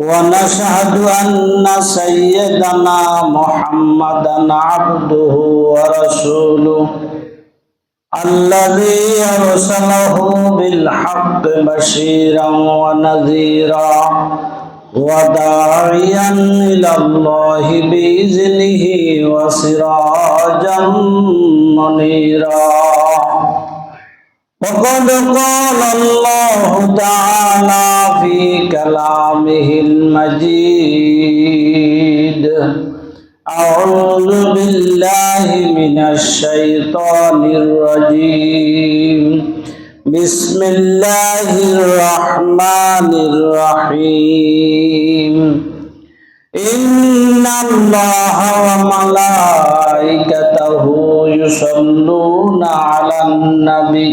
ونشهد أن سيدنا محمدا عبده ورسوله الذي أرسله بالحق بشيرا ونذيرا وداعيا إلى الله بإذنه وسراجا منيرا وقد قال الله تعالى في كلامه المجيد أعوذ بالله من الشيطان الرجيم بسم الله الرحمن الرحيم إن الله وملائكته يصلون على النبي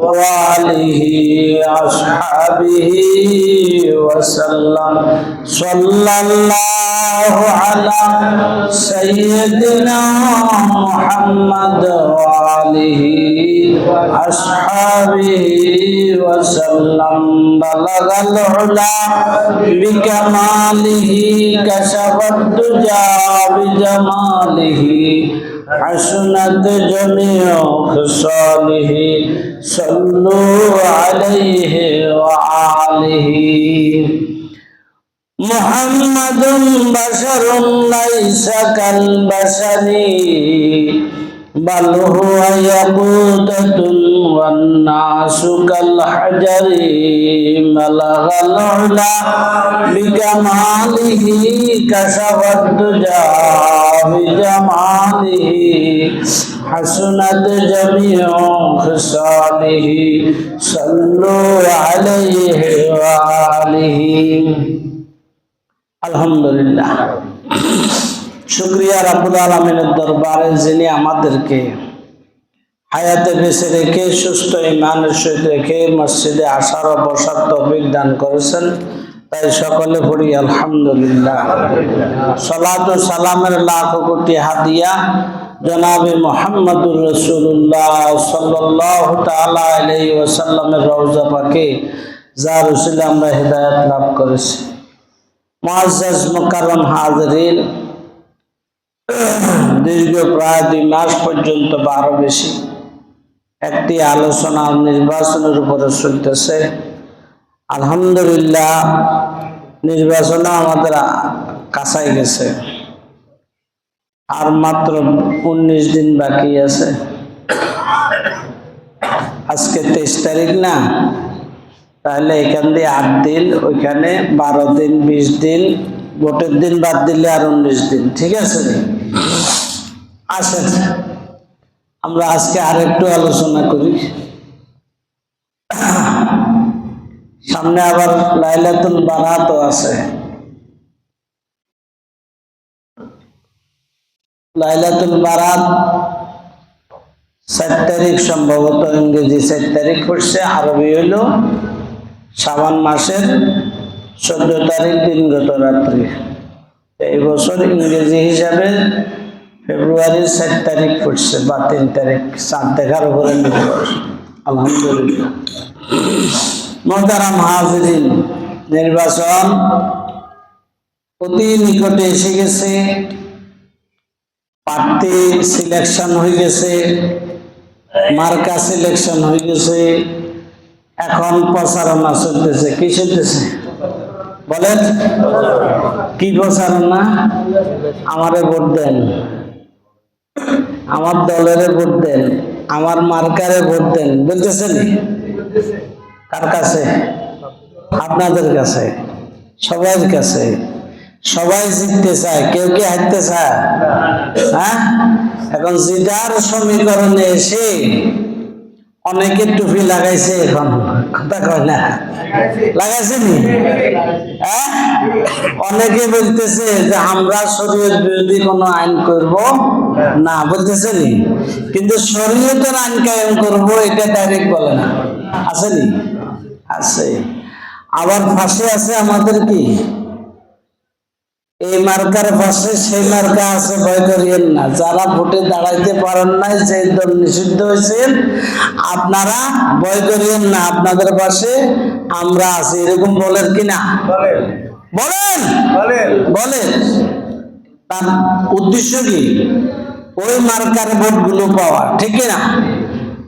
وآله أصحابه وسلم صلى الله على سيدنا محمد وآله أصحابه وسلم بلغ العلا بكماله كشف الدجى بجماله حسنت جميع خصاله صلوا عليه وآله محمد بشر ليس كالبشر بل هو يقودة والناس كالحجر ملغ العلا بكماله كشف الدجى بجماله حسنت جميع خصاله صلوا عليه وآله الحمد لله শুক্রিয়া রাবুল আলমিনের দরবারে যিনি আমাদেরকে হায়াতে বেঁচে রেখে, সুস্থ ইমানের সহিত রেখে মসজিদে আসার ও বসার তৌফিক দান করেছেন। তাই সকলে পড়ি, আলহামদুলিল্লাহ। সালাত ও সালামের লাখ কোটি হাদিয়া জনাবে মোহাম্মদুর রসুল্লাহ সাল্লাহ তালা আলাই ওসাল্লামের রওজা পাকে, যার উসিলে আমরা হেদায়ত লাভ করেছি। মুআজ্জাজ মুকাররম হাজিরিন দীর্ঘ প্রায় দুই মাস পর্যন্ত বারো বেশি একটি আলোচনা নির্বাচনের উপরে চলতেছে। আলহামদুলিল্লাহ নির্বাচন আমাদের কাছাই গেছে। আর মাত্র উনিশ দিন বাকি আছে। আজকে তেইশ তারিখ না? তাহলে এখান দিয়ে আট দিন, ওইখানে বারো দিন, বিশ দিন, ভোটের দিন বাদ দিলে আর উনিশ দিন, ঠিক আছে? আসেন আমরা আজকে আর একটু আলোচনা করি। সামনে আবার লাইলাতুল বারাতও আছে। লাইলাতুল বারাত চার তারিখ সম্ভবত ইংরেজি চার তারিখ পড়ছে, আরবি হইল শ্রাবণ মাসের চোদ্দ তারিখ দিনগত রাত্রি। এই বছর ইংরেজি হিসাবে ফেব্রুয়ারির চার তারিখ পড়ছে বা তিন তারিখ চাঁদ দেখার উপরে আলহামদুলিল্লাহ। নির্বাচন অতি নিকটে এসে গেছে, প্রার্থী সিলেকশন হয়ে গেছে, মার্কা সিলেকশন হয়ে গেছে, এখন প্রচারণা চলতেছে। কি চলতেছে? বলেন। কি প্রচারণা? আমারে ভোট দেন। আমার দলের ভোট দেন। আমার মার্কারে ভোট দেন। বলতেছেন? কার কাছে? আপনাদের কাছে। সবার কাছে। সবাই জিততে চায়। কেউ কি হারতে চায়? হ্যাঁ? এখন জিতার সমীকরণে এসে অনেকে টুপি লাগাইছে এখন। কথা কয় না লাগাইছেনি? হ্যাঁ? অনেকে বলতেছে যে আমরা শরীয়ত বিরোধী কোনো আইন করব না বলতেছে নি কিন্তু শরীয়তের আইন কায়েম করব এটা ডাইরেক্ট বলে না। আছে নি আছে। আবার ফাঁসে আছে আমাদের কি? এই মার্কার পাশে সেই মার্কা আছে ভয় করিয়েন না। যারা ভোটে দাঁড়াইতে পারেন নাই যে দল নিষিদ্ধ হয়েছেন আপনারা ভয় করিয়েন না। আপনাদের পাশে আমরা আছি। এরকম বলেন কি না? বলেন। বলেন! তার উদ্দেশ্য কি? ওই মার্কার ভোটগুলো পাওয়া ঠিক না?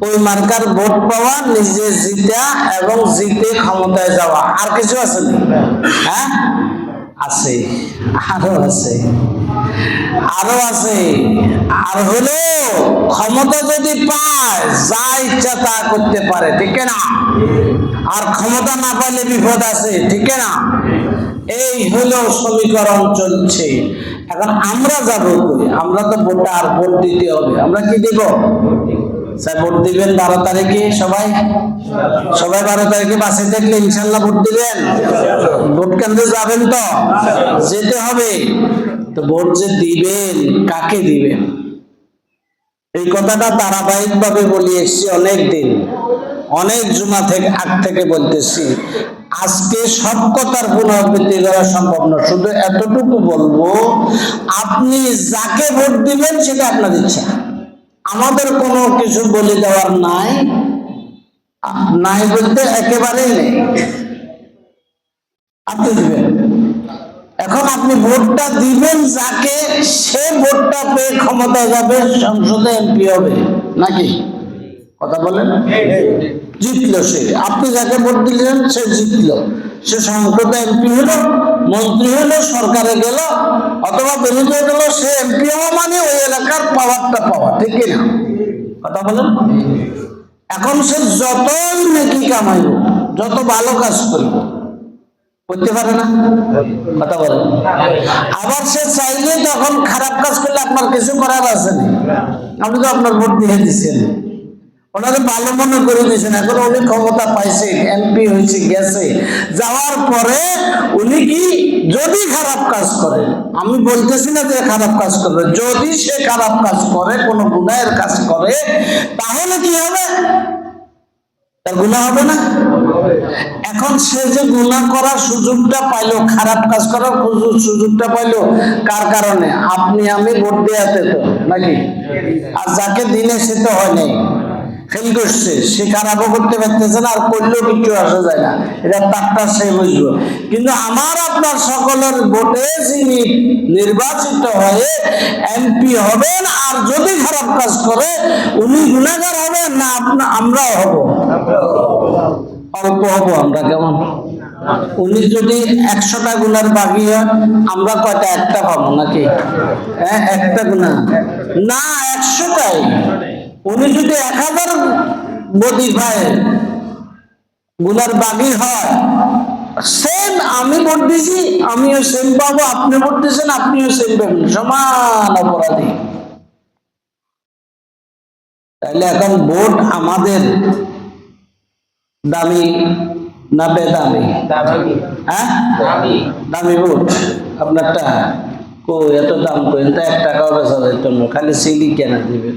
ওই মার্কার ভোট পাওয়া নিজে জিতা এবং জিতে ক্ষমতায় যাওয়া। আর কিছু আছে না। হ্যাঁ? আছে, আরও আছে। আরও আছে। আর হলো ক্ষমতা যদি পায়, যা ইচ্ছা তা করতে পারে, ঠিক না? আর ক্ষমতা না পাইলে বিপদ আছে, ঠিক না? এই হলো সমীকরণ চলছে। এখন আমরা যাব আমরা তো ভোটার, ভোট দিতে হবে। আমরা কি দিব? বারো তারিখে, সবাই? সবাই বারো তারিখে বাসে ইনশাল্লাহ ভোট দিবেন। ভোট কেন্দ্রে যাবেন তো? যেতে হবে। তো ভোট যে দিবেন, কাকে দিবেন? এই কথাটা ধারাবাহিক ভাবে বলি এসছি অনেক দিন অনেক জুমা থেকে, আগ থেকে বলতেছি। আজকে সব কথার পুনরাবৃত্তি করা সম্ভব না। শুধু এতটুকু বলব, আপনি যাকে ভোট দিবেন, সেটা আপনার ইচ্ছা। আমাদের কোনো কিছু বলে দেওয়ার নাই। নাই বলতে একেবারেই নেই। আপনি দিবেন। এখন আপনি ভোটটা দিবেন যাকে, সে ভোটটা পেয়ে ক্ষমতায় যাবে সংসদে এমপি হবে। নাকি? কথা বলেন? জিতলো সে। আপনি যাকে ভোট দিলেন, সে জিতলো। সে সংসদে এমপি হলো, মন্ত্রী হলো, সরকারে গেল, অথবা বিরোধী গেল, সে এমপি হওয়া মানে ওই এলাকার পাওয়ারটা পাওয়া, ঠিক না কথা বলেন? এখন সে যতই নাকি কামাইব যত ভালো কাজ করব, করতে পারে না? কথা বলেন। আবার সে চাইলে তখন খারাপ কাজ করলে আপনার কিছু করার আছে আপনি তো আপনার ভোট দিয়ে দিচ্ছেন ওনাকে ভালো মনে করে দিয়েছেন। এখন উনি ক্ষমতা পাইছে, এমপি হয়েছে, গেছে। যাওয়ার পরে উনি কি যদি খারাপ কাজ করে, আমি বলতেছি না যে খারাপ কাজ করবে, যদি সে খারাপ কাজ করে, কোনো গুনাহের কাজ করে, তাহলে কি হবে? তার গুণা হবে না? এখন সে যে গুণা করার সুযোগটা পাইলো, খারাপ কাজ করার সুযোগটা পাইলো, কার কারণে? আপনি আমি ভোট দেওয়াতে তো, নাকি? আর যাকে দিলে সে তো হয় নাই। ফেল করছে, সে খারাপও করতে পারতেছে না, আর করলেও কিছু আসা যায় না। এটা তারটা সে বুঝব কিন্তু আমার আপনার সকলের ভোটে যিনি নির্বাচিত হয়ে এমপি হবেন, আর যদি খারাপ কাজ করে, উনি গুণাগার হবেন, না আপনা আমরাও হব। অল্প হব আমরা কেমন? উনি যদি একশোটা গুণার বাকি হয়, আমরা কয়টা, একটা পাবো নাকি? হ্যাঁ একটা গুণা। না, একশোটাই। উনি যদি এক হাজার বদি পায় গুনার বাগি হয় সেম আমি ভোট দিয়েছি আমিও সেম পাবো আপনি ভোট দিয়েছেন আপনিও সেম পাবেন সমান অপরাধী। তাহলে এখন ভোট আমাদের দামি না বেদামি? হ্যাঁ? দামি। ভোট। আপনারটা কো এত দাম করেন তা এক টাকাও বেচা যেত খালি সিলি কেনা দিবেন।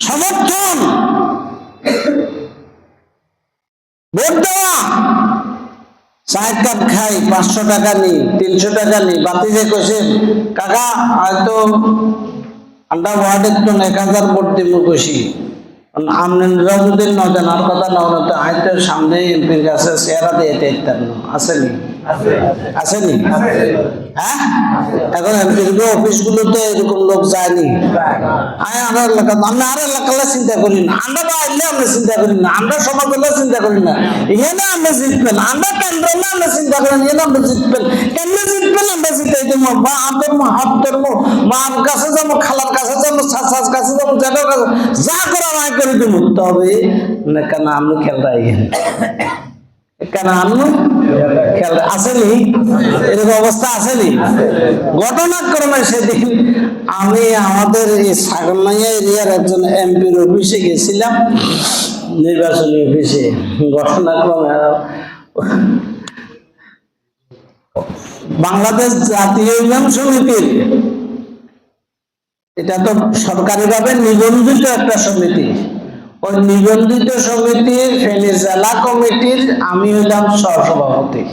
সমর্থন! ভোট দেওয়া! চায়ের কাপ খাই, পাঁচশো টাকা তিনশো টাকা বাতি কাকা, হয়তো আন্ডা ওয়ার্ডের তো এক হাজার ভোট দিব কইছি। আপনারা যদি ন জানার কথা না হয়তো সামনে এমপির কাছে চেহারা দিয়ে দিতেন না, আসেনি। আসেনি হ্যাঁ? এখন এমপির অফিসগুলোতে এরকম লোক যায়নি আমি আমার এলাকা আমি আর এলাকালে চিন্তা করি না। আমরা তো আইলে আমরা চিন্তা করি না। আমরা সমাজ হলে চিন্তা করি না। এখানে আমরা জিতবেন। আমরা কেন্দ্র না আমরা চিন্তা করি এখানে আমরা জিতবেন। কেন্দ্রে জিতবেন? আমরা জিতাই দেবো বা আমাদের হাত ধরবো। মার কাছে যাব, খালার কাছে যাব, চাচার কাছে যাব জেঠার কাছে যা করে আমি করে দেবো। তবে না, কেন? আমি খেল রাই কেন আনু খেল আসেনি? এরকম অবস্থা আসেনি? ঘটনাক্রমে সেদিন আমি আমাদের এই সাগরমাইয়া এরিয়ার একজন এমপির অফিসে গেছিলাম, নির্বাচনী অফিসে। ঘটনাক্রমে বাংলাদেশ জাতীয় ইমাম সমিতির, এটা তো সরকারিভাবে নিবন্ধিত একটা সমিতি। ওই নিবন্ধিত সমিতির ফেনী জেলা কমিটির আমি হইলাম সহসভাপতি।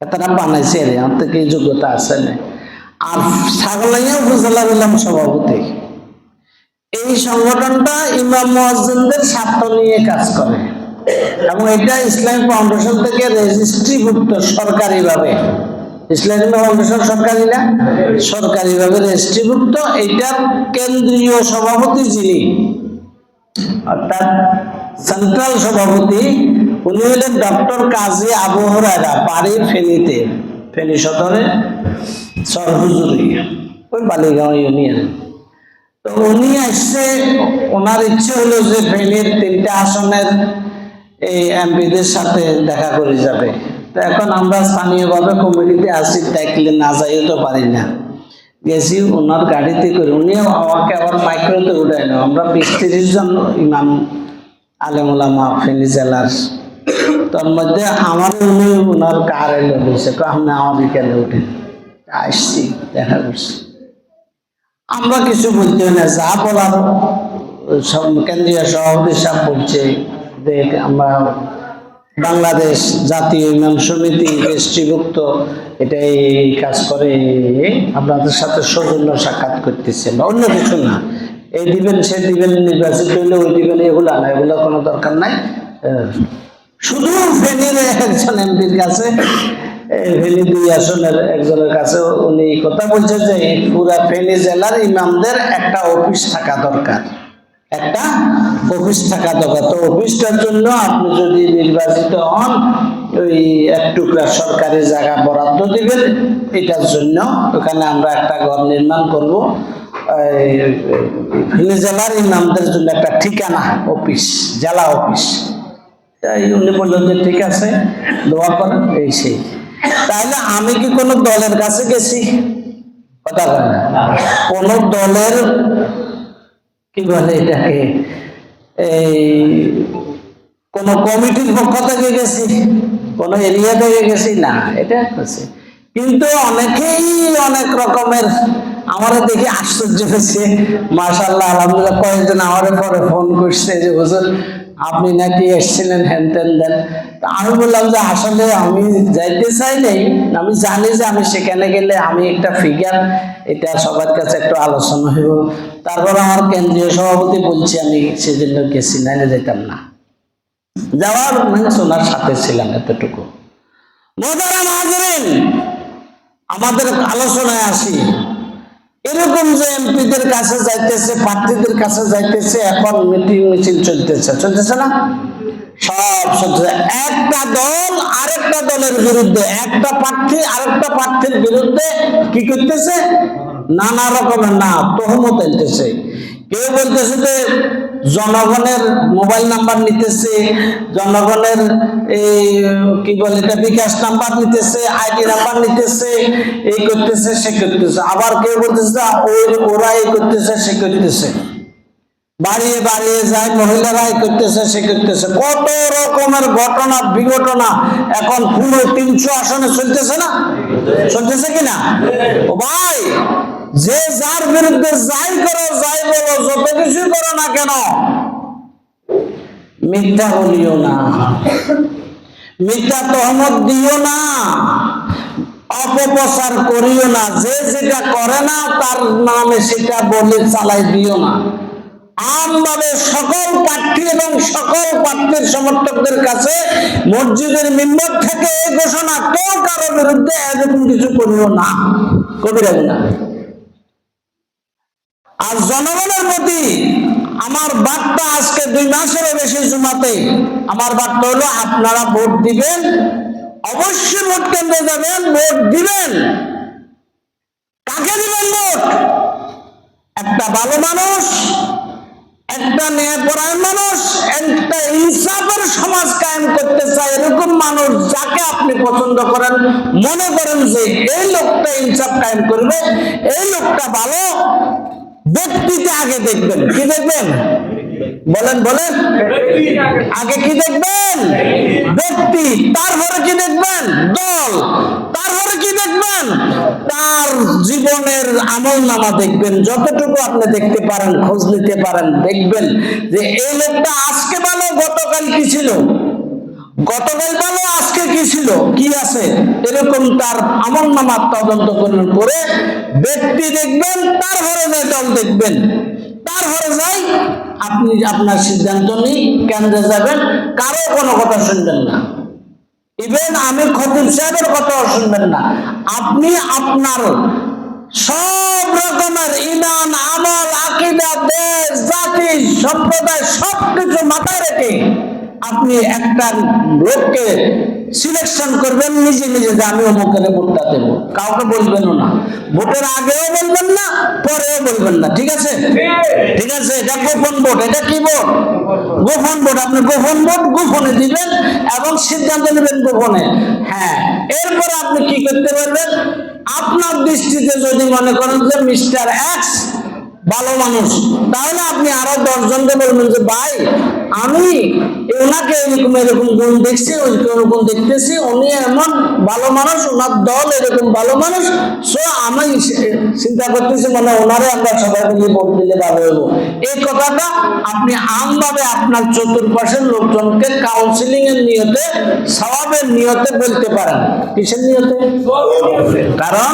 তারা বানাইছে রে, আমার থেকে যোগ্যতা আছে না। আর ছাগলাইয়া উপজেলা হইলাম সভাপতি। এই সংগঠনটা ইমাম মুয়াজ্জিনদের স্বার্থ নিয়ে কাজ করে। এবং এটা ইসলামিক ফাউন্ডেশন থেকে রেজিস্ট্রিভুক্ত সরকারিভাবে। ইসলামিক ফাউন্ডেশন সরকারি না, সরকারিভাবে রেজিস্ট্রিভুক্ত। এটার কেন্দ্রীয় সভাপতি যিনি অর্থাৎ সেন্ট্রাল সভাপতি, উনি হলেন ডক্টর কাজী ফেনীতে, ফেনী সদরে সরহুজুরি, ওই বালিগাঁও ইউনিয়ন তো উনি আসছে ওনার ইচ্ছে হলো যে ফেনীর তিনটা আসনের এই এমপিদের সাথে দেখা করে যাবে। তো এখন আমরা স্থানীয়ভাবে কমিটিতে আসি দেখলে না যাইও তো পারি না। গেছি, ওনার গাড়িতে করে। উনি আমাকে আবার মাইক্রোতে উঠাই না। আমরা বিশ তিরিশ জন ইমাম আলেমুলামা ফেনী জেলার। তার মধ্যে আমার উনি ওনার কার এলো দিয়েছে আপনি আমার বিকেলে উঠে আসছি, দেখা করছি। আমরা কিছু বলতে না। যা বলার, সব কেন্দ্রীয় সভাপতি সাহেব বলছে যে আমরা বাংলাদেশ জাতীয় ইমাম সমিতি রেজিস্ট্রিভুক্ত এটা এই কাজ করে। আপনাদের সাথে সৌজন্য সাক্ষাৎ করতেছে বা অন্য কিছু না। এই দিবেন, সে দিবেন, নির্বাচিত হইলে ওই দিবেন, এগুলা না। এগুলো কোনো দরকার নাই। শুধু ফেনীর একজন এমপির কাছে ফেনী দুই আসনের একজনের কাছে উনি কথা বলছে যে পুরা ফেনী জেলার ইমামদের একটা অফিস থাকা দরকার। একটা অফিস থাকা দরকার। তো অফিসটার জন্য আপনি যদি নির্বাচিত হন, ওই এক টুকরা সরকারি জায়গা বরাদ্দ দিবেন, এটার জন্য ওখানে আমরা একটা ঘর নির্মাণ করব। জেলার ইমামদের জন্য একটা ঠিকানা, অফিস, জেলা অফিস। তাই উনি বললেন যে ঠিক আছে, দোয়া করেন, এই সেই। তাহলে আমি কি কোনো দলের কাছে গেছি? কথা কোন দলের কি বলে এটাকে, এই, কোন কমিটির পক্ষ থেকে গেছি, কোন এরিয়া থেকে গেছি, না, এটা হচ্ছে। কিন্তু অনেকেই অনেক রকমের আমার দেখে আশ্চর্য হয়েছে। মাসাল্লাহ আলহামদুলিল্লাহ, কয়েকজন আমার পরে ফোন করছে যে, হুজুর আপনি নাকি এসেছিলেন হ্যান ত্যান দেন আমি বললাম যে আসলে আমি যাইতে চাই নেই, আমি জানি যে আমি সেখানে গেলে আমি একটা ফিগার এটা সবার কাছে একটু আলোচনা হইব। তারপর আমার কেন্দ্রীয় সভাপতি বলছি, আমি সেজন্য গেছি, নাইলে যেতাম না। যাওয়ার মানে সোনার সাথে ছিলাম এতটুকু। আমাদের আলোচনায় আসি। এরকম যে এমপিদের কাছে যাইতেছে, প্রার্থীদের কাছে যাইতেছে, এখন মিটিং মিছিল চলতেছে। চলতেছে না? সব চলতেছে। একটা দল আরেকটা দলের বিরুদ্ধে, একটা প্রার্থী আরেকটা প্রার্থীর বিরুদ্ধে কি করতেছে? নানা রকমের না, তহমত আনতেছে। কেউ বলতেছে যে জনগণের মোবাইল নাম্বার নিতেছে, জনগণের এই, কি বলে এটা, বিকাশ নাম্বার নিতেছে, আইডি নাম্বার নিতেছে, এই করতেছে, সে করতেছে। আবার কেউ বলতেছে ওই, ওরা এই করতেছে, সে করতেছে। বাড়িয়ে বাড়িয়ে যায়, মহিলারা এই করতেছে, সে করতেছে। কত রকমের ঘটনা, বিঘটনা এখন পুরো তিনশো আসনে চলতেছে না? চলতেছে কিনা? ও ভাই! যে যার বিরুদ্ধে যাই করো, যাই বলো, যত কিছু করো না কেন, মিথ্যা বলিও না। মিথ্যা তহমত দিও না। অপপ্রচার করিও না। যে যেটা করে না, তার নামে সেটা বলে চালাই দিও না। আমভাবে সকল প্রার্থী এবং সকল প্রার্থীর সমর্থকদের কাছে মসজিদের মিম্বর থেকে এই ঘোষণা, কেউ কারও বিরুদ্ধে এরকম কিছু করিও না। কবি রাখবে না আর জনগণের প্রতি আমার বার্তা আজকে দুই মাসেরও বেশি জুমাতে, আমার বার্তা হলো আপনারা ভোট দিবেন, অবশ্যই ভোট কেন্দ্রে যাবেন, ভোট দিবেন। কাকে দিবেন ভোট? একটা ভালো মানুষ, একটা ন্যায়পরায়ণ মানুষ, একটা ইনসাফের সমাজ কায়েম করতে চায়, এরকম মানুষ যাকে আপনি পছন্দ করেন, মনে করেন যে এই লোকটা ইনসাফ কায়েম করবে, এই লোকটা ভালো। ব্যক্তিতে আগে দেখবেন। কি দেখবেন? বলেন বলেন। আগে কি দেখবেন? ব্যক্তি। তারপরে কি দেখবেন? দল। তারপরে কি দেখবেন? তার জীবনের আমল নামা দেখবেন। যতটুকু আপনি দেখতে পারেন, খোঁজ নিতে পারেন, দেখবেন যে এই লোকটা আজকে ভালো, গতকাল কি ছিল? গতকাল ভালো আজকে কি ছিল? কি আছে? এরকম তার আমল নামার তদন্ত করার পরে ব্যক্তি দেখবেন তারপরে যায়, দল দেখবেন। তারপরে যাই আপনি আপনার সিদ্ধান্ত নিই কেন্দ্রে যাবেন, কারও কোনো কথা শুনবেন না। ইভেন আমি খতিব সাহেবের কথাও শুনবেন না। আপনি আপনার সব রকমের ইমান, আমল, আকিদা, দেশ, জাতি, সম্প্রদায়, সবকিছু মাথায় রেখে আপনি একটা লোককে সিলেকশন করবেন, নিজে নিজে যে আমি অমুকের ভোটটা দেব। কাউকে বলবেনও না। ভোটের আগেও বলবেন না, পরেও বলবেন না। ঠিক আছে? ঠিক আছে, এটা গোপন ভোট। এটা কি ভোট? গোপন ভোট। আপনি গোপন ভোট গোপনে দিবেন এবং সিদ্ধান্ত নেবেন গোপনে। হ্যাঁ এরপর আপনি কি করতে পারবেন? আপনার দৃষ্টিতে যদি মনে করেন যে মিস্টার এক্স ভালো মানুষ। তাহলে আপনি আরও দশজনকে বলবেন যে ভাই আমি ওনাকে এরকম এরকম গুণ দেখছি ওরকম দেখতেছি উনি এমন ভালো মানুষ ওনার দল এরকম ভালো মানুষ সো আমি চিন্তা করতেছি মানে ওনারে আমরা সবাই মিলে ভোট দিলে ভালো হইব। এই কথাটা আপনি আমভাবে আপনার চতুর্পাশের লোকজনকে কাউন্সিলিং এর নিয়তে সবাবের নিয়তে বলতে পারেন। কিসের নিয়তে। কারণ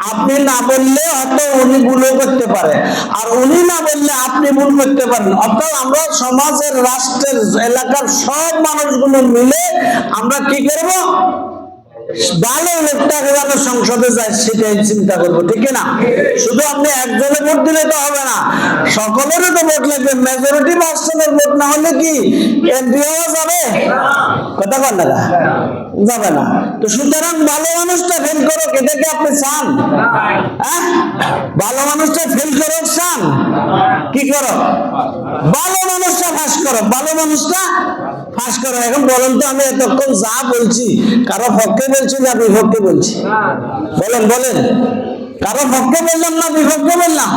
আপনি না বললে হয়তো উনি ভুলও করতে পারে। আর উনি না বললে আপনি ভুল করতে পারেন। অর্থাৎ আমরা সমাজের, রাষ্ট্রের, এলাকার সব মানুষগুলো মিলে আমরা কি করব? ভালো লোকটাকে যেন সংসদে যায়, সেটাই চিন্তা করব, ঠিক না? শুধু আপনি একজনে ভোট দিলে তো হবে না। তো ভোট লাগবে মেজরিটি পার্সনের ভোট না হলে কি এমপি যাবে? কথা বল যাবে না। তো সুতরাং ভালো মানুষটা ফেল করো এটাকে আপনি চান? হ্যাঁ? ভালো মানুষটা ফেল করো, চান? কি করো? ভালো করো, ভালো মানুষটা ফাঁস করো। এখন বলেন তো আমি এতক্ষণ যা বলছি, কারও পক্ষে বলছি না বিপক্ষে বলছি? বলেন বলেন। কারও পক্ষে বললাম না বিপক্ষে বললাম?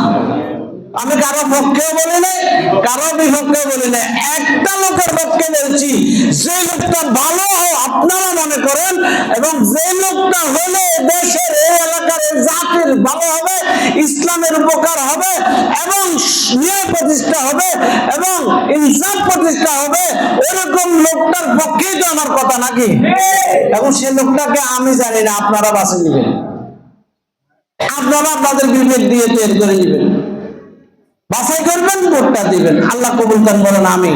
আমি কারও পক্ষেও বলি নাই, কারও বিপক্ষেও বলি নাই। একটা লোকের পক্ষে বলছি, যে লোকটা ভালো আপনারা মনে করেন, এবং যে লোকটা হলে দেশের এই এলাকার জাতির ভালো হবে, ইসলামের উপকার হবে, এবং ন্যায় প্রতিষ্ঠা হবে, এবং ইনসাফ প্রতিষ্ঠা হবে, এরকম লোকটার পক্ষেই তো আমার কথা নাকি? এবং সে লোকটাকে আমি জানি না, আপনারা বাছে নেবেন। আপনারা আপনাদের বিবেক দিয়ে তৈরি করে নেবেন। বাছাই করবেন ভোটটা দিবেন। আল্লাহ কবুল করেন বলেন আমি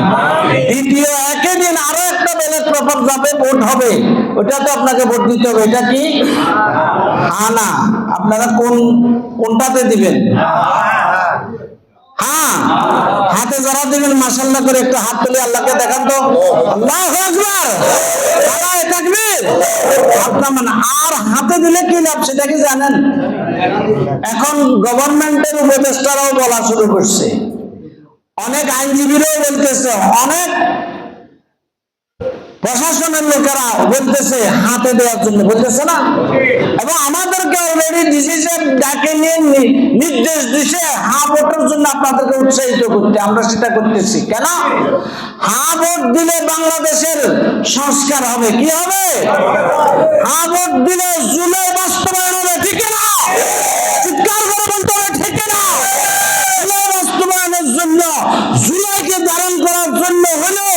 দ্বিতীয় একই দিন আরও একটা ব্যালট পেপার যাবে ভোট হবে। ওটা তো আপনাকে ভোট দিতে হবে। এটা কি? আনা। আপনারা কোন কোনটাতে দিবেন? হ্যাঁ হাতে যারা দিবেন মাসাল্লাহ করে একটু হাত তুলে আল্লাহকে দেখান তো। আল্লাহ আকবার। আল্লাহ তাকবীর। আর হাতে দিলে কি লাভ সেটা কি জানেন? এখন গভর্নমেন্টের উপদেষ্টারাও বলা শুরু করছে। অনেক আইনজীবীরাও বলতেছে, অনেক প্রশাসনের লোকেরা বলতেছে, হাতে দেওয়ার জন্য বলতেছে না? এবং আমাদেরকে অলরেডি ডিসিশন ডাকে নিয়ে নির্দেশ দিছে হা ভোটের জন্য আপনাদেরকে উৎসাহিত করতে। আমরা সেটা করতেছি। কেন? হা ভোট দিলে বাংলাদেশের সংস্কার হবে। কি হবে? হা ভোট দিলে জুলাই বাস্তবায়ন হবে, ঠিক না? চিৎকার করে বলতে হবে, ঠিক না? জুলাই বাস্তবায়নের জন্য, জুলাইকে ধারণ করার জন্য হলেও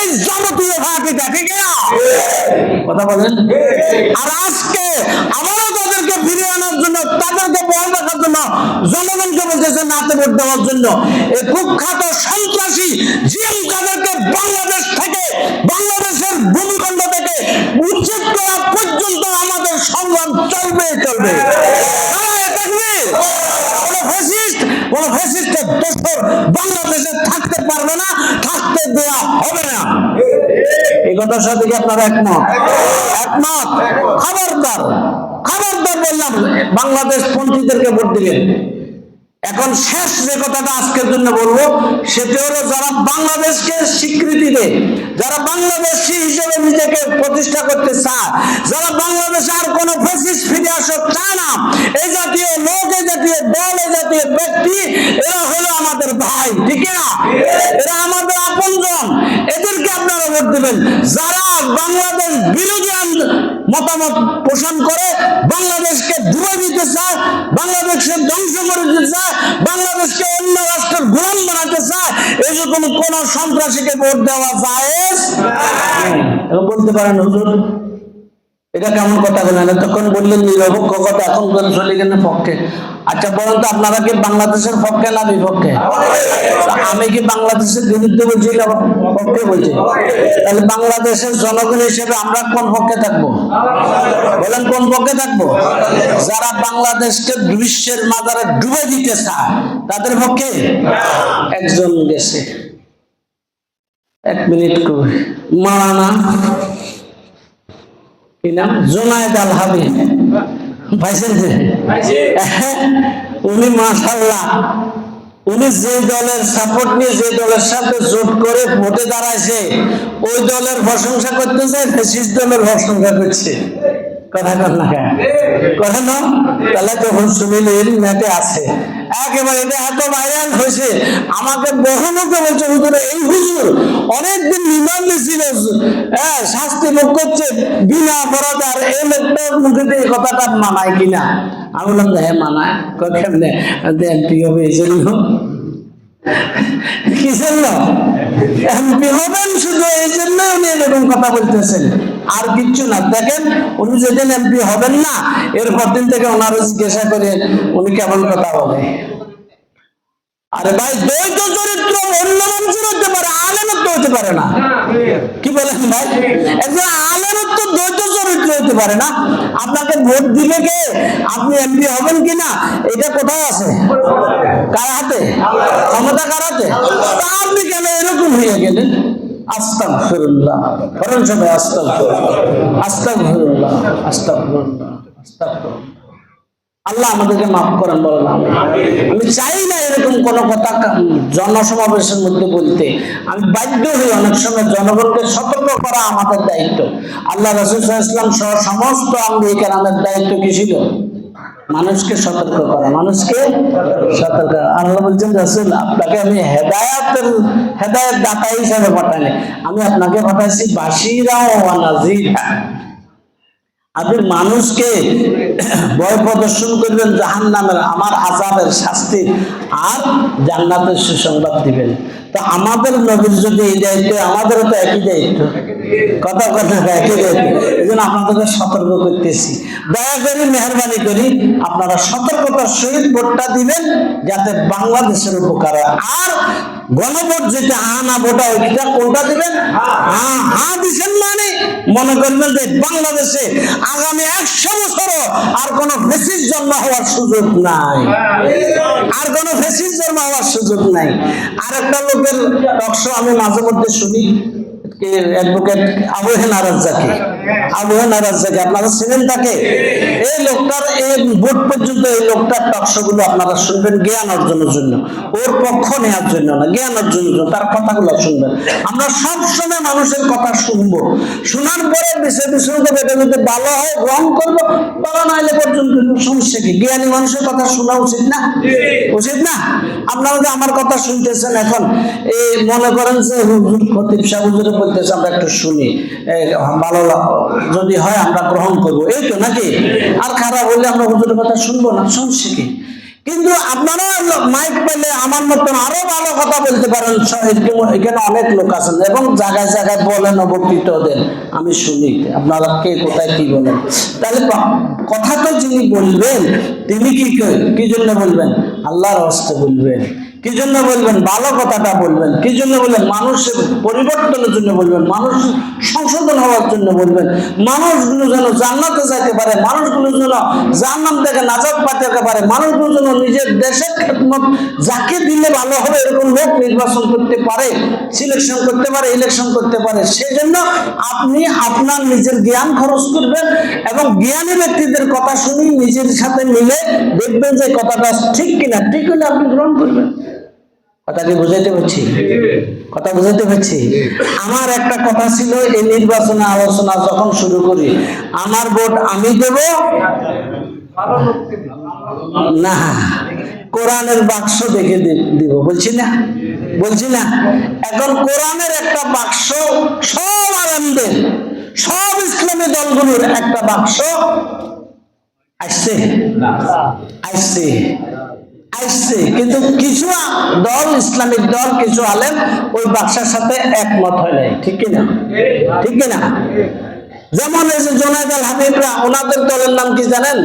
এই যাবতীয় পার্টিটা ঠিক না কথা বলেন। আর আজকে আবারও তাদেরকে ফিরিয়ে আনার জন্য তাদেরকে বহাল রাখার জন্য জনগণকে বলতেছে নাতে ভোট দেওয়ার জন্য। এই কুখ্যাত সন্ত্রাসী জিএম কাদেরকে বাংলাদেশ থেকে বাংলাদেশের ভূমিখণ্ড থেকে উচ্ছেদ করা পর্যন্ত আমাদের সংগ্রাম চলবে চলবে। নারায়ে তাকবীর! কোনো ফ্যাসিস্ট ফ্যাসিস্টের দোষর বাংলাদেশে থাকতে পারবে না থাকতে দেওয়া হবে না। এই কথার সাথে কি আপনারা একমত। একমত। খবরদার খবরদার বললাম বাংলাদেশ পন্থীদেরকে ভোট দিলেন। এখন শেষ যে কথাটা আজকের জন্য বলব, সেটি হলো যারা বাংলাদেশকে স্বীকৃতি দেয়, যারা বাংলাদেশি হিসেবে নিজেকে প্রতিষ্ঠা করতে চায়, যারা বাংলাদেশে আর কোনো ফিরে আসতে চায় না, এই জাতীয় লোক, এই জাতীয় দল, এই জাতীয় ব্যক্তি, এরা হলো আমাদের ভাই, ঠিক না? এরা আমাদের আপনজন, এদেরকে আপনারা ভোট দেবেন। যারা বাংলাদেশ বিরোধী মতামত পোষণ করে, বাংলাদেশকে ডুবে দিতে চায়, বাংলাদেশকে ধ্বংস করে দিতে চায় বাংলাদেশকে অন্য রাষ্ট্রের গোলাম বানাতে চায় এই রকম কোন সন্ত্রাসীকে ভোট দেওয়া যায় বলতে পারেন, হুজুর, এটা কেমন কথা বলেন তখন বললেন নিরপেক্ষ কথা, এখন চলে গেলেন পক্ষে। আচ্ছা বলেন তো, আপনারা কি বাংলাদেশের পক্ষে না বিপক্ষে? আমি কি বাংলাদেশের বিরুদ্ধে বলছি পক্ষে বলছি তাহলে বাংলাদেশের জনগণ হিসেবে আমরা কোন পক্ষে থাকব? বলেন কোন পক্ষে থাকব? যারা বাংলাদেশকে বিশ্বের মাজারে ডুবে দিতে চায় তাদের পক্ষে একজন গেছে। এক মিনিট করে মারানা। কি নাম? জোনায়েদ আল হাবিব। পাইছেন যে? উনি মাশাল্লাহ উনি যে দলের সাপোর্ট নিয়ে যে দলের সাথে জোট করে ভোটে দাঁড়াইছে, ওই দলের প্রশংসা করতে চায় ফেসিস দলের প্রশংসা করছে। কথা না কেন? তাহলে তখন সুনীল নেটে আছে। একেবারে এটা এত ভাইরাল হয়েছে আমাকে বহু লোকে বলছে হুজুর এই হুজুর অনেকদিন রিমান্ড ছিল হ্যাঁ শাস্তি ভোগ করছে বিনা অপরাধ আর এই লোকটার মুখে এই কথাটা মানায় কিনা? আমি বললাম হ্যাঁ মানায়। কেমনে? এমপি হবে এই জন্য হবেন শুধু, এই জন্য উনি এরকম কথা বলতেছেন। আর কিচ্ছু না। দেখেন, উনি যেদিন এমপি হবেন না, এরপর দিন থেকে ওনারও জিজ্ঞাসা করে উনি কেমন কথা বলে। আরে ভাই, দ্বৈত চরিত্র অন্য মানুষের হতে পারে আলেমের হতে পারে না। কি বলেন ভাই? একজন আলেমের দ্বৈত চরিত্র হতে পারে না। আপনাকে ভোট দিলে কে? আপনি এমপি হবেন কিনা এটা কোথায় আছে? কার হাতে? ক্ষমতা কার হাতে? আপনি কেন এরকম হয়ে গেলেন? আস্তাগফিরুল্লাহ। ফরন সবাই, আস্তাগফিরুল্লাহ। আস্তাগফিরুল্লাহ। আস্তাগফিরুল্লাহ। আস্তাগফিরুল্লাহ। আল্লাহ আমাদেরকে মাফ করেন, বলেন আমি চাই না এরকম কোন কথা জনসমাবেশের মধ্যে বলতে। আমি বাধ্য হই অনেক সময় জনগণকে সতর্ক করা আমাদের দায়িত্ব। আল্লাহ রসুল সহ সমস্ত আম্বিক আমাদের দায়িত্ব কি ছিল? মানুষকে সতর্ক করা, মানুষকে সতর্ক আল্লাহ বলছেন, রসুল, আপনাকে আমি হেদায়াতের হেদায়ত দাতা হিসাবে পাঠাইনি। আমি আপনাকে পাঠাইছি বাসিরা ও নাজিরা। আপনি মানুষকে ভয় প্রদর্শন করবেন জাহান নামের আমার আজাবের শাস্তি আর জান্নাতের সুসংবাদ দিবেন। তো আমাদের নবীর যদি এই দায়িত্ব, আমাদেরও তো একই দায়িত্ব। কথা কথা একই দায়িত্ব। এই জন্য আপনাদেরকে সতর্ক করতেছি। দয়া করে মেহরবানি করি, আপনারা সতর্কতার সহিত ভোটটা দিবেন, যাতে বাংলাদেশের উপকার। হয় আর গণভোট যেটা, হা না ভোটা, ওইটা কোনটা দিবেন? হ্যাঁ হ্যাঁ দিচ্ছেন মানে মনে করবেন যে বাংলাদেশে আগামী একশো বছরও আর কোন ফেসিস জন্ম হওয়ার সুযোগ নাই। আর কোন ফেসিস জন্ম হওয়ার সুযোগ নাই। আর একটা লোকের টকশো আমি মাঝে মধ্যে শুনি অ্যাডভোকেট আবহে নারাজ আমরা সব সময় মানুষের কথা শুনব। শোনার পরে বিশ্লেষণ করব এটা যদি ভালো হয়, গ্রহণ করব, ভালো না হলে পর্যন্ত সমস্যা কি? জ্ঞানী মানুষের কথা শোনা উচিত না? উচিত না? আপনারা যে আমার কথা শুনতেছেন এখন, এই মনে করেন যে হুজুর খতিব সাহেব হুজুরে বলতেছে, আমরা একটু শুনি। ভালো যদি হয় আমরা গ্রহণ করব। এই তো নাকি? আর খারাপ হলে আমরা হুজুরের কথা শুনব না? সমস্যা কি কিন্তু আপনারা মাইক পেলে আমার মতন আরও ভালো কথা বলতে পারেন। এখানে- অনেক লোক আছেন এবং জায়গায় জায়গায় বলেন অবকৃত দেন আমি শুনি। আপনারা কে কোথায় কি বলেন? তাহলে কথা তো যিনি বলবেন, তিনি ক- কি জন্য বলবেন? আল্লাহর হস্তে বলবেন। কি জন্য বলবেন? ভালো কথাটা বলবেন। কি জন্য বলবেন? মানুষের পরিবর্তনের জন্য বলবেন। মানুষ সংশোধন হওয়ার জন্য বলবেন। মানুষগুলো যেন জান্নাতে যাইতে পারে, মানুষগুলো যেন জান্নাম থেকে নাজাত পাঠাতে পারে, মানুষগুলো যেন নিজের দেশের খেদমত যাকে দিলে ভালো হবে এরকম লোক নির্বাচন করতে পারে সিলেকশন করতে পারে ইলেকশন করতে পারে সেই জন্য আপনি আপনার নিজের জ্ঞান খরচ করবেন এবং জ্ঞানী ব্যক্তিদের কথা শুনি নিজের সাথে মিলে দেখবেন যে কথাটা ঠিক কিনা। ঠিক হলে আপনি গ্রহণ করবেন। কথা কি বুঝাইতে পারছি? কথা বুঝাইতে পারছি? আমার একটা কথা ছিল, এই নির্বাচনে আলোচনা যখন শুরু করি, আমার ভোট আমি দেব? না। কোরআনের বাক্স দেখে দিব, বলছি না? বলছি না? এখন কোরআনের একটা বাক্স, সব আরামদের সব ইসলামী দলগুলোর একটা বাক্স আসছে। আসছে। আসছে কিন্তু কিছু দল, ইসলামিক দল, কিছু আলেম ওই বাক্সার সাথে একমত হয় নাই, ঠিক কিনা? ঠিক কিনা? যেমন এই যে জোনায়দ আল হাবিবরা, ওনাদের দলের নাম কি জানেন?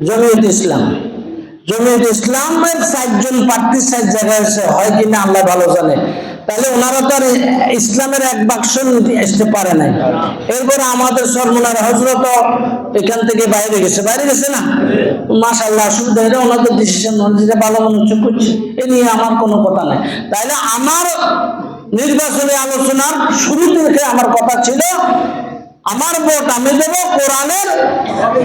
জমিয়ত ইসলাম। জমিয়ত ইসলামের চারজন প্রার্থী চার জায়গায় আছে হয় কিনা, আল্লাহ ভালো জানে। তাহলে ওনারা তো ইসলামের এক বাক্স আসতে পারে নাই। এরপরে আমাদের সর্বনার হজরত এখান থেকে বাইরে গেছে। বাইরে গেছে না? মাসাল্লাহ অসুবিধা হলে ওনাদের ডিসিশন যেটা ভালো মনে হচ্ছে, করছে। এ নিয়ে আমার কোনো কথা নাই। তাইলে আমার নির্বাচনী আলোচনার শুরু থেকে আমার কথা ছিল আমার ভোট আমি দেব, কোরআনের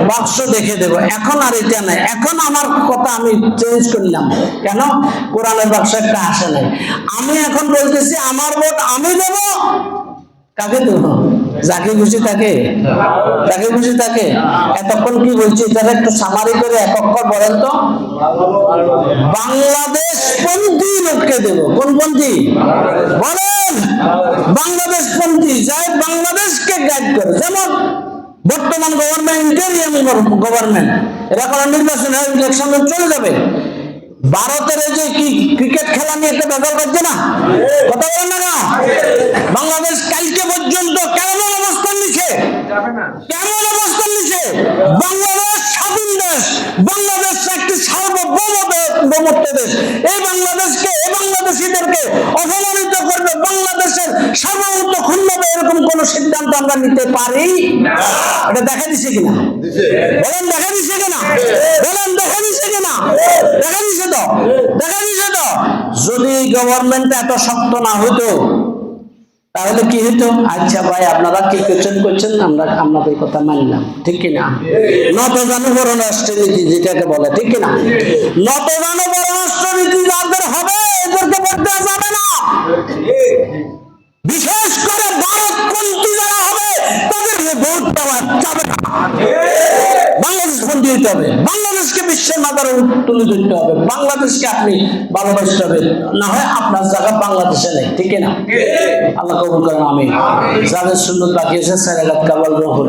বাক্স দেখে দেব। এখন আর এটা নাই। এখন আমার কথা আমি চেঞ্জ করলাম কেন? কোরআনের বাক্স একটা আসে নাই। আমি এখন বলতেছি, আমার ভোট আমি দেব, কাকে দেব? যাকে খুশি থাকে যাকে খুশি থাকে এতক্ষণ কি বলছি তাহলে একটু সামারি করে এক অক্ষর বলেন তো। বাংলাদেশ পন্থী লোককে দেব। কোন পন্থী বলেন। বাংলাদেশ পন্থী যাই বাংলাদেশকে গাইড করে যেমন বর্তমান গভর্নমেন্ট ইন্টেরিয়াম গভর্নমেন্ট এরা কোনো নির্বাচন ইলেকশনে চলে যাবে। ভারতের এই যে ক্রিকেট খেলা নিয়ে একটা ব্যাপার করছে না? কথা বলেন না বাংলাদেশ কালকে পর্যন্ত কেমন অবস্থান নিছে কেমন অবস্থান নিছে বাংলাদেশ স্বাধীন দেশ। বাংলাদেশ একটি সার্বভৌম দেশ। এই বাংলাদেশকে, এই বাংলাদেশিদেরকে নিতে পারি? এটা দেখা দিছে কিনা? বলেন দেখা দিছে কিনা? বলেন দেখা দিছে কিনা? দেখা দিছে তো? দেখা দিছে তো? যদি গভর্নমেন্ট এত শক্ত না হতো তাহলে কি হতো? আচ্ছা ভাই আপনারা কি করছেন করছেন? আমরা আপনাদের কথা মানলাম ঠিক কিনা? নত জানো পররাষ্ট্রনীতি যেটাকে বলে ঠিক কিনা? নত জানো পররাষ্ট্রনীতি যাদের হবে এদেরকে দেওয়া যাবে না। বিশেষ করে ভারতপন্থী যারা হবে তাদেরকে ভোট দেওয়া যাবে না বাংলাদেশ বন্দী হতে হবে। বাংলাদেশকে বিশ্বের মাথার তুলে ধরতে হবে। বাংলাদেশকে আপনি ভালোবাসতে হবে। না হয় আপনার জায়গা বাংলাদেশে নেই, ঠিক না আল্লাহ কবুল করেন আমি যাদের সুন্দর তাকিয়েছে স্যার কাবাল গ্রহণ